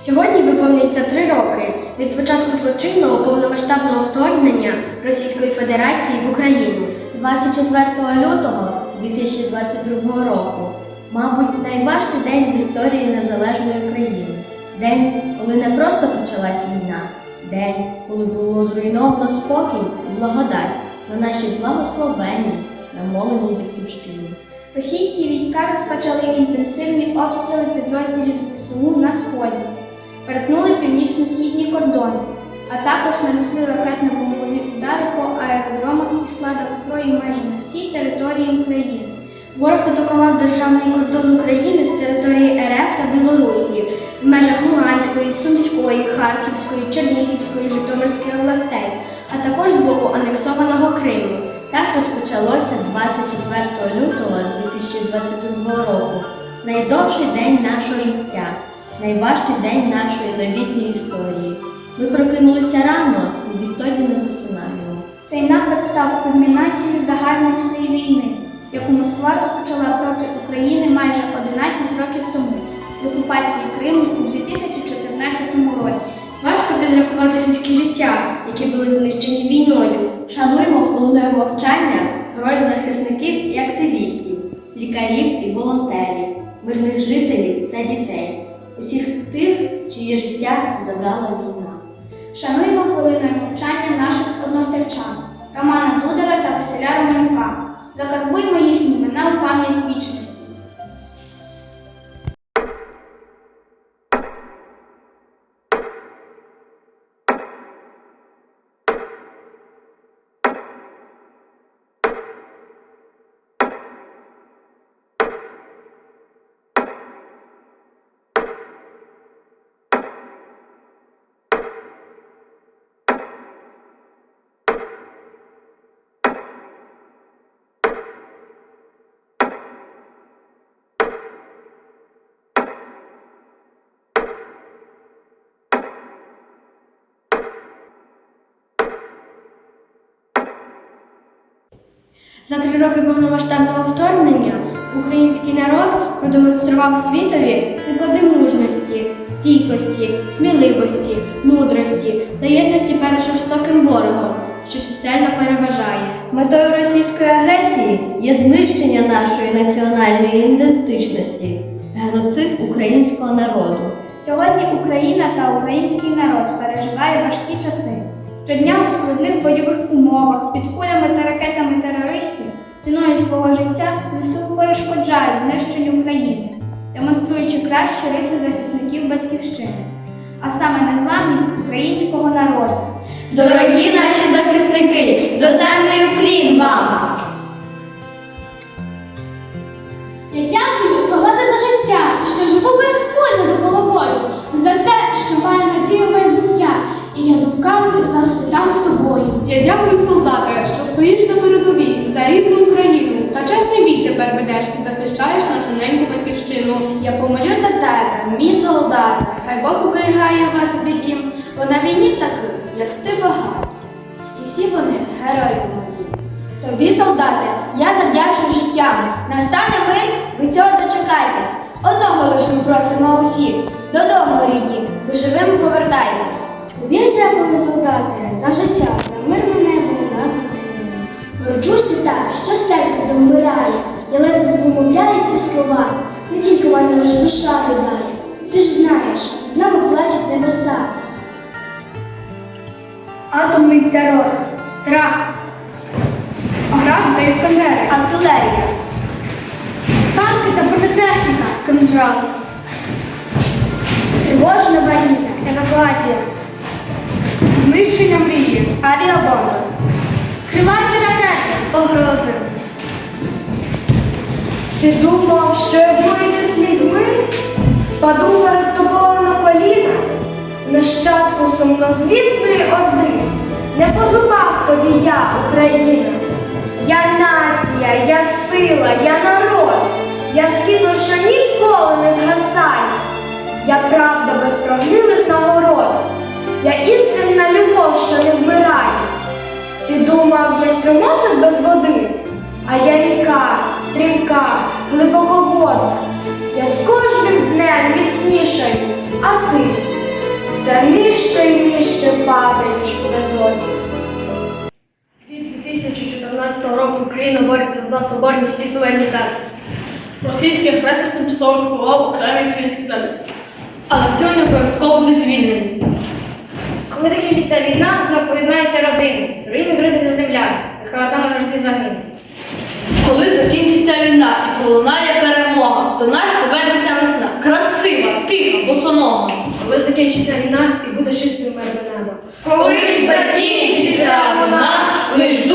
Сьогодні виповнюється три роки від початку злочинного повномасштабного вторгнення Російської Федерації в Україну. 24 лютого 2022 року, мабуть, найважчий день в історії незалежної України. День, коли не просто почалась війна, день, коли було зруйновано спокій і благодать на нашій благословенній, намоленій батьківщині. Російські війська розпочали інтенсивні обстріли підрозділів ЗСУ на сході, перетнули північно-східні кордони, а також нанесли ракетно-бомбові удари по аеродромах і складах зброї майже на всій території України. Ворог атакував державний кордон України з території РФ та Білорусі в межах Луганської, Сумської, Харківської, Чернігівської, Житомирської областей, а також з боку анексованого Криму. Так розпочалося 24 лютого 2022 року. Найдовший день нашого життя, найважчий день нашої новітньої історії. Ми прокинулися рано і відтоді не засинаємо. Цей напад став кульмінацією загарбницької війни, яку Москва розпочала проти України майже 11 років тому з окупації Криму у 2014 році. Важко підрахувати людські життя, які були знищені війною. Шануємо хвилиною мовчання героїв захисників і активістів, лікарів і волонтерів, мирних жителів та дітей, усіх тих, чиє життя забрала війна. Шануємо хвилиною мовчання наших односельчан Романа Дудера та Василя Романюка. Закарбуймо їхні імена у пам'ять вічності. За три роки повномасштабного вторгнення український народ продемонстрував світові приклади мужності, стійкості, сміливості, мудрості та єдності перед жорстоким ворогом, що чисельно переважає. Метою російської агресії є знищення нашої національної ідентичності, геноцид українського народу. Сьогодні Україна та український народ переживає важкі часи. Щодня у складних бойових умовах під кулями та ракетами ціною свого життя ЗСУ перешкоджають знищенню України, демонструючи кращі риси захисників батьківщини, а саме незламність українського народу. Дорогі наші захисники, доземний уклін вам! Я дякую солдати за життя, що живу безкольно до головою, за те, що маю надію майбуття, і я думками завжди там з тобою. Я дякую, солдате, що стоїш на передовій за рідну Україну та чесний бій тепер ведеш і захищаєш нашу неньку батьківщину. Я помолюсь за тебе, мій солдат, хай Бог оберігає вас в біді, бо на війні таких, як ти багато. І всі вони герої молоді. Тобі, солдати, я завдячу життям. Настане мир, ви цього дочекайтесь. Одного лиш ми просимо усіх. Додому, рідні, ви живими повертайтесь. Тобі дякую, солдати, за життя, за мирне Так, що серце завмирає, я ледве вимовляю ці слова. Не тільки мене лиш душа ридає. Ти ж знаєш, з нами плачуть небеса. Атомний терор, страх, Град та іскандери. артилерія, танки та бронетехніка, кинжал, тривожна валіза, евакуація, Знищення мрії. авіабомба, ракети, погрози. Ти думав, що я вмиюся слізьми, впаду перед тобою на коліна, нащадку сумнозвісної орди, не по зубах тобі я, Україна. Я нація, я сила, я народ, я світло, що ніколи не згасає. Я правда без прогнилих нагород, я істинна любов, що не вмирає. Сонця нижче і нижче падають безодні. Від 2014 року Україна бореться за соборність і суверенітет. Російський агресор тимчасово окупував окремі українські землі. Але вони обов'язково будуть звільнені. Коли закінчиться війна, знов поєднаються родини, з руїн відродиться земля, нехай там завжди загине. Коли закінчиться війна і пролунає перемога, до нас повернеться весна. Красива, тиха, босонога. Коли закінчиться війна і буде чистим мирне небо. Коли закінчиться вона, лиш